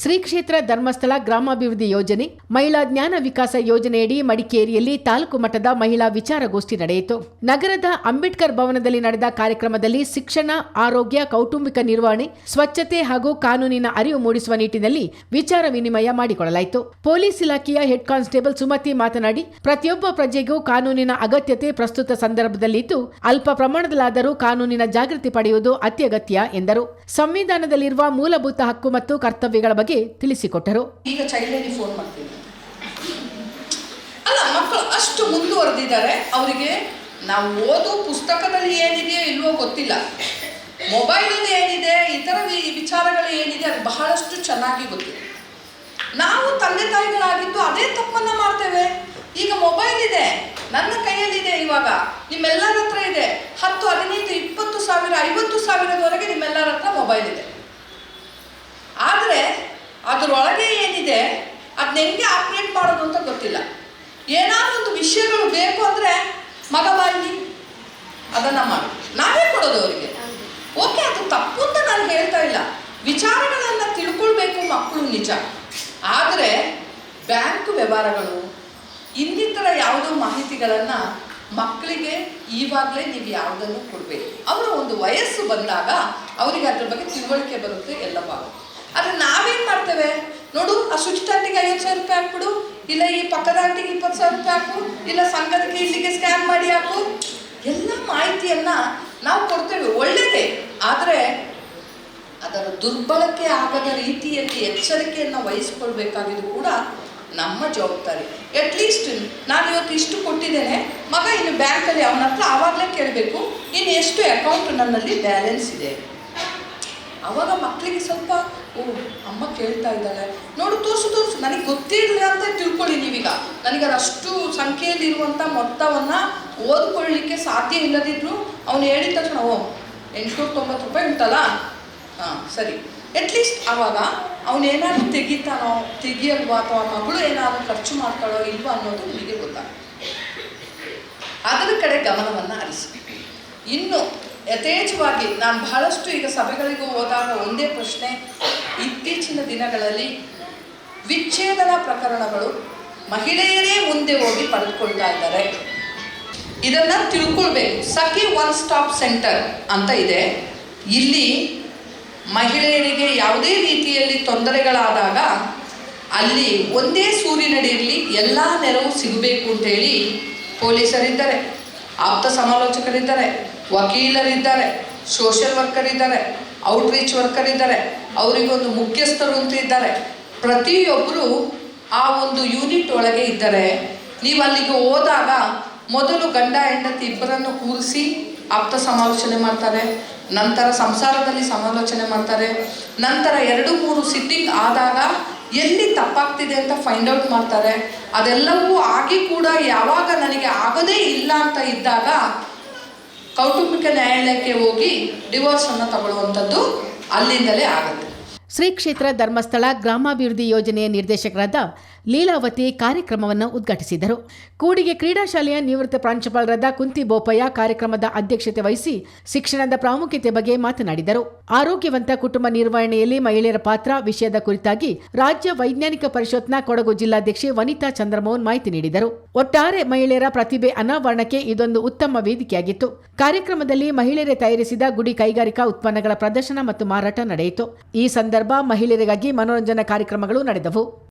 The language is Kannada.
ಶ್ರೀ ಕ್ಷೇತ್ರ ಧರ್ಮಸ್ಥಳ ಗ್ರಾಮಾಭಿವೃದ್ಧಿ ಯೋಜನೆ, ಮಹಿಳಾ ಜ್ಞಾನ ವಿಕಾಸ ಯೋಜನೆಯಡಿ ಮಡಿಕೇರಿಯಲ್ಲಿ ತಾಲೂಕು ಮಟ್ಟದ ಮಹಿಳಾ ವಿಚಾರಗೋಷ್ಠಿ ನಡೆಯಿತು. ನಗರದ ಅಂಬೇಡ್ಕರ್ ಭವನದಲ್ಲಿ ನಡೆದ ಕಾರ್ಯಕ್ರಮದಲ್ಲಿ ಶಿಕ್ಷಣ, ಆರೋಗ್ಯ, ಕೌಟುಂಬಿಕ ನಿರ್ವಹಣೆ, ಸ್ವಚ್ಛತೆ ಹಾಗೂ ಕಾನೂನಿನ ಅರಿವು ಮೂಡಿಸುವ ನಿಟ್ಟಿನಲ್ಲಿ ವಿಚಾರ ವಿನಿಮಯ ಮಾಡಿಕೊಳ್ಳಲಾಯಿತು. ಪೊಲೀಸ್ ಇಲಾಖೆಯ ಹೆಡ್ ಕಾನ್ಸ್ಟೇಬಲ್ ಸುಮತಿ ಮಾತನಾಡಿ, ಪ್ರತಿಯೊಬ್ಬ ಪ್ರಜೆಗೂ ಕಾನೂನಿನ ಅಗತ್ಯತೆ ಪ್ರಸ್ತುತ ಸಂದರ್ಭದಲ್ಲಿದ್ದು, ಅಲ್ಪ ಪ್ರಮಾಣದಲ್ಲಾದರೂ ಕಾನೂನಿನ ಜಾಗೃತಿ ಪಡೆಯುವುದು ಅತ್ಯಗತ್ಯ ಎಂದರು. ಸಂವಿಧಾನದಲ್ಲಿರುವ ಮೂಲಭೂತ ಹಕ್ಕು ಮತ್ತು ಕರ್ತವ್ಯಗಳ ಬಗ್ಗೆ ತಿಳಿಸಿಕೊಟ್ಟರು. ಈಗ ಚೈಲ್ಡಲ್ಲಿ ಫೋನ್ ಮಾಡ್ತೀನಿ. ಅಲ್ಲ, ಮಕ್ಕಳು ಅಷ್ಟು ಮುಂದುವರೆದಿದ್ದಾರೆ, ಅವರಿಗೆ ನಾವು ಓದು ಪುಸ್ತಕದಲ್ಲಿ ಏನಿದೆಯೋ ಇಲ್ವೋ ಗೊತ್ತಿಲ್ಲ. ಮೊಬೈಲಲ್ಲಿ ಏನಿದೆ, ಇತರ ವಿಚಾರಗಳು ಏನಿದೆ, ಅದು ಬಹಳಷ್ಟು ಚೆನ್ನಾಗಿ ಗೊತ್ತಿದೆ. ನಾವು ತಂದೆ ತಾಯಿಗಳಾಗಿದ್ದು ಅದೇ ತಪ್ಪನ್ನು ಮಾಡ್ತೇವೆ. ಈಗ ಮೊಬೈಲ್ ಇದೆ, ನನ್ನ ಕೈಯಲ್ಲಿದೆ ಇವಾಗ. ನಿಮ್ಮೆಲ್ಲರ ಹತ್ರ ಇದೆ. ಹತ್ತು, ಹದಿನೈದು, ಇಪ್ಪತ್ತು ಸಾವಿರ, ಐವತ್ತು ಸಾವಿರದವರೆಗೆ ನಿಮ್ಮೆಲ್ಲರ ಹತ್ರ ಮೊಬೈಲ್ ಇದೆ. ಅದರೊಳಗೆ ಏನಿದೆ ಅದನ್ನ ಹೆಂಗೆ ಆಪ್ರೇಟ್ ಮಾಡೋದು ಅಂತ ಗೊತ್ತಿಲ್ಲ. ಏನಾದ್ರು ಒಂದು ವಿಷಯಗಳು ಬೇಕು ಅಂದರೆ ಮಗ ಬಾಯಿ ಅದನ್ನು ಮಾಡಿ. ನಾವೇ ಕೊಡೋದು ಅವರಿಗೆ. ಓಕೆ, ಅದು ತಪ್ಪು ಅಂತ ನಾನು ಹೇಳ್ತಾ ಇಲ್ಲ. ವಿಚಾರಗಳನ್ನು ತಿಳ್ಕೊಳ್ಬೇಕು ಮಕ್ಕಳು ನಿಜ. ಆದರೆ ಬ್ಯಾಂಕ್ ವ್ಯವಹಾರಗಳು, ಇನ್ನಿತರ ಯಾವುದೋ ಮಾಹಿತಿಗಳನ್ನು ಮಕ್ಕಳಿಗೆ ಈವಾಗಲೇ ನೀವು ಯಾವುದನ್ನು ಕೊಡಬೇಕು. ಅವರ ಒಂದು ವಯಸ್ಸು ಬಂದಾಗ ಅವರಿಗೆ ಅದ್ರ ಬಗ್ಗೆ ತಿಳುವಳಿಕೆ ಬರುತ್ತೆ ಎಲ್ಲವಾಗುತ್ತೆ ನೋಡು, ಆ ಸ್ವಿಚ್ ಆಂಟಿಗೆ ಐವತ್ತು ಸಾವಿರ ರೂಪಾಯಿ ಹಾಕ್ಬಿಡು, ಇಲ್ಲ ಈ ಪಕ್ಕದ ಆಂಟಿಗೆ ಇಪ್ಪತ್ತು ಸಾವಿರ ರೂಪಾಯಿ ಹಾಕು, ಇಲ್ಲ ಸಂಘದ ಇಲ್ಲಿಗೆ ಸ್ಕ್ಯಾನ್ ಮಾಡಿ ಹಾಕು. ಎಲ್ಲ ಮಾಹಿತಿಯನ್ನ ನಾವು ಕೊಡ್ತೇವೆ ಒಳ್ಳೆಯದೇ ಆದರೆ ಅದರ ದುರ್ಬಳಕೆ ಆಗದ ರೀತಿಯಲ್ಲಿ ಎಚ್ಚರಿಕೆಯನ್ನು ವಹಿಸ್ಕೊಳ್ಬೇಕಾಗಿದ್ದು ಕೂಡ ನಮ್ಮ ಜವಾಬ್ದಾರಿ. ಅಟ್ಲೀಸ್ಟ್ ನಾನು ಇವತ್ತು ಇಷ್ಟು ಕೊಟ್ಟಿದ್ದೇನೆ, ಮಗ ಇನ್ನು ಬ್ಯಾಂಕಲ್ಲಿ ಅವನ ಹತ್ರ ಆವಾಗಲೇ ಕೇಳಬೇಕು, ಇನ್ನು ಎಷ್ಟು ಅಕೌಂಟ್ ನನ್ನಲ್ಲಿ ಬ್ಯಾಲೆನ್ಸ್ ಇದೆ? ಅವಾಗ ಮಕ್ಕಳಿಗೆ ಸ್ವಲ್ಪ, ಓ, ಅಮ್ಮ ಕೇಳ್ತಾ ಇದ್ದಾಳೆ. ನೋಡು, ತೋರಿಸು ತೋರಿಸು. ನನಗೆ ಗೊತ್ತಿರಲಿಲ್ಲ ಅಂತ ತಿಳ್ಕೊಳ್ಳಿ ನೀವೀಗ ನನಗೆ ಅದಷ್ಟು ಸಂಖ್ಯೆಯಲ್ಲಿರುವಂಥ ಮೊತ್ತವನ್ನು ಓದ್ಕೊಳ್ಳಿಕ್ಕೆ ಸಾಧ್ಯ ಇಲ್ಲದಿದ್ದರೂ ಅವನು ಹೇಳಿದ ತಕ್ಷಣ, ಓ ಎಂಟುನೂರ ತೊಂಬತ್ತು ರೂಪಾಯಿ ಉಂಟಲ್ಲ? ಹಾಂ, ಸರಿ. ಅಟ್ಲೀಸ್ಟ್ ಆವಾಗ ಅವನೇನಾದ್ರು ತೆಗಿತಾನೋ, ತೆಗಿಯಲ್ವಾ ಅಥವಾ ಮಗಳು ಏನಾದರೂ ಖರ್ಚು ಮಾಡ್ತಾಳೋ ಇಲ್ವೋ ಅನ್ನೋದು ನಿಮಗೆ ಗೊತ್ತಾಗುತ್ತೆ ಅದರ ಕಡೆ ಗಮನವನ್ನು ಹರಿಸಿ. ಇನ್ನು ಯಥೇಚ್ಛವಾಗಿ ನಾನು ಬಹಳಷ್ಟು ಈಗ ಸಭೆಗಳಿಗೂ ಹೋದಾಗ ಒಂದೇ ಪ್ರಶ್ನೆ, ಇತ್ತೀಚಿನ ದಿನಗಳಲ್ಲಿ ವಿಚ್ಛೇದನ ಪ್ರಕರಣಗಳು ಮಹಿಳೆಯರೇ ಮುಂದೆ ಹೋಗಿ ಪಡೆದುಕೊಳ್ತಾ ಇದ್ದಾರೆ. ಇದನ್ನು ತಿಳ್ಕೊಳ್ಬೇಕು. ಸಖಿ ಒನ್ ಸ್ಟಾಪ್ ಸೆಂಟರ್ ಅಂತ ಇದೆ. ಇಲ್ಲಿ ಮಹಿಳೆಯರಿಗೆ ಯಾವುದೇ ರೀತಿಯಲ್ಲಿ ತೊಂದರೆಗಳಾದಾಗ ಅಲ್ಲಿ ಒಂದೇ ಸೂರಿನಡಿಯಲ್ಲಿ ಎಲ್ಲ ನೆರವು ಸಿಗಬೇಕು ಅಂತೇಳಿ ಪೊಲೀಸರಿದ್ದಾರೆ. ಆಪ್ತ ಸಮಾಲೋಚಕರಿದ್ದಾರೆ. ವಕೀಲರಿದ್ದಾರೆ ಸೋಷಿಯಲ್ ವರ್ಕರ್ ಇದ್ದಾರೆ ಔಟ್ರೀಚ್ ವರ್ಕರ್ ಇದ್ದಾರೆ, ಅವರಿಗೊಂದು ಮುಖ್ಯಸ್ಥರು ಅಂತ ಇದ್ದಾರೆ. ಪ್ರತಿಯೊಬ್ಬರು ಆ ಒಂದು ಯೂನಿಟ್ ಒಳಗೆ ಇದ್ದಾರೆ. ನೀವು ಅಲ್ಲಿಗೆ ಹೋದಾಗ ಮೊದಲು ಗಂಡ, ಹೆಂಡತಿ ಇಬ್ಬರನ್ನು ಕೂರಿಸಿ ಆಪ್ತ ಸಮಾಲೋಚನೆ ಮಾಡ್ತಾರೆ, ನಂತರ ಸಂಸಾರದಲ್ಲಿ ಸಮಾಲೋಚನೆ ಮಾಡ್ತಾರೆ, ನಂತರ ಎರಡು, ಮೂರು ಸಿಟ್ಟಿಂಗ್ ಆದಾಗ ಎಲ್ಲಿ ತಪ್ಪಾಗ್ತಿದೆ ಅಂತ ಫೈಂಡ್ ಔಟ್ ಮಾಡ್ತಾರೆ. ಅದೆಲ್ಲವೂ ಆಗಿ ಕೂಡ ಯಾವಾಗ ನನಗೆ ಆಗದೇ ಇಲ್ಲ ಅಂತ ಇದ್ದಾಗ ಕೌಟುಂಬಿಕ ನ್ಯಾಯಾಲಯಕ್ಕೆ ಹೋಗಿ ಡಿವೋರ್ಸ್ ಅನ್ನು ತಗೊಳ್ಳುವಂಥದ್ದು ಅಲ್ಲಿಂದಲೇ ಆಗುತ್ತೆ. ಶ್ರೀ ಕ್ಷೇತ್ರ ಧರ್ಮಸ್ಥಳ ಗ್ರಾಮಾಭಿವೃದ್ಧಿ ಯೋಜನೆಯ ನಿರ್ದೇಶಕರಾದ ಲೀಲಾವತಿ ಕಾರ್ಯಕ್ರಮವನ್ನು ಉದ್ಘಾಟಿಸಿದರು. ಕೂಡಿಗೆ ಕ್ರೀಡಾ ಶಾಲೆಯ ನಿವೃತ್ತ ಪ್ರಾಂಶುಪಾಲರಾದ ಕುಂತಿ ಬೋಪಯ್ಯ ಕಾರ್ಯಕ್ರಮದ ಅಧ್ಯಕ್ಷತೆ ವಹಿಸಿ ಶಿಕ್ಷಣದ ಪ್ರಾಮುಖ್ಯತೆ ಬಗ್ಗೆ ಮಾತನಾಡಿದರು. ಆರೋಗ್ಯವಂತ ಕುಟುಂಬ ನಿರ್ವಹಣೆಯಲ್ಲಿ ಮಹಿಳೆಯರ ಪಾತ್ರ ವಿಷಯದ ಕುರಿತಾಗಿ ರಾಜ್ಯ ವೈಜ್ಞಾನಿಕ ಪರಿಷತ್ನ ಕೊಡಗು ಜಿಲ್ಲಾಧ್ಯಕ್ಷೆ ವನಿತಾ ಚಂದ್ರಮೋಹನ್ ಮಾಹಿತಿ ನೀಡಿದರು. ಒಟ್ಟಾರೆ ಮಹಿಳೆಯರ ಪ್ರತಿಭೆ ಅನಾವರಣಕ್ಕೆ ಇದೊಂದು ಉತ್ತಮ ವೇದಿಕೆಯಾಗಿತ್ತು. ಕಾರ್ಯಕ್ರಮದಲ್ಲಿ ಮಹಿಳೆಯರೇ ತಯಾರಿಸಿದ ಗುಡಿ ಕೈಗಾರಿಕಾ ಉತ್ಪನ್ನಗಳ ಪ್ರದರ್ಶನ ಮತ್ತು ಮಾರಾಟ ನಡೆಯಿತು. ಈ ಸಂದರ್ಭ ಮಹಿಳೆಯರಿಗಾಗಿ ಮನೋರಂಜನಾ ಕಾರ್ಯಕ್ರಮಗಳು ನಡೆದವು.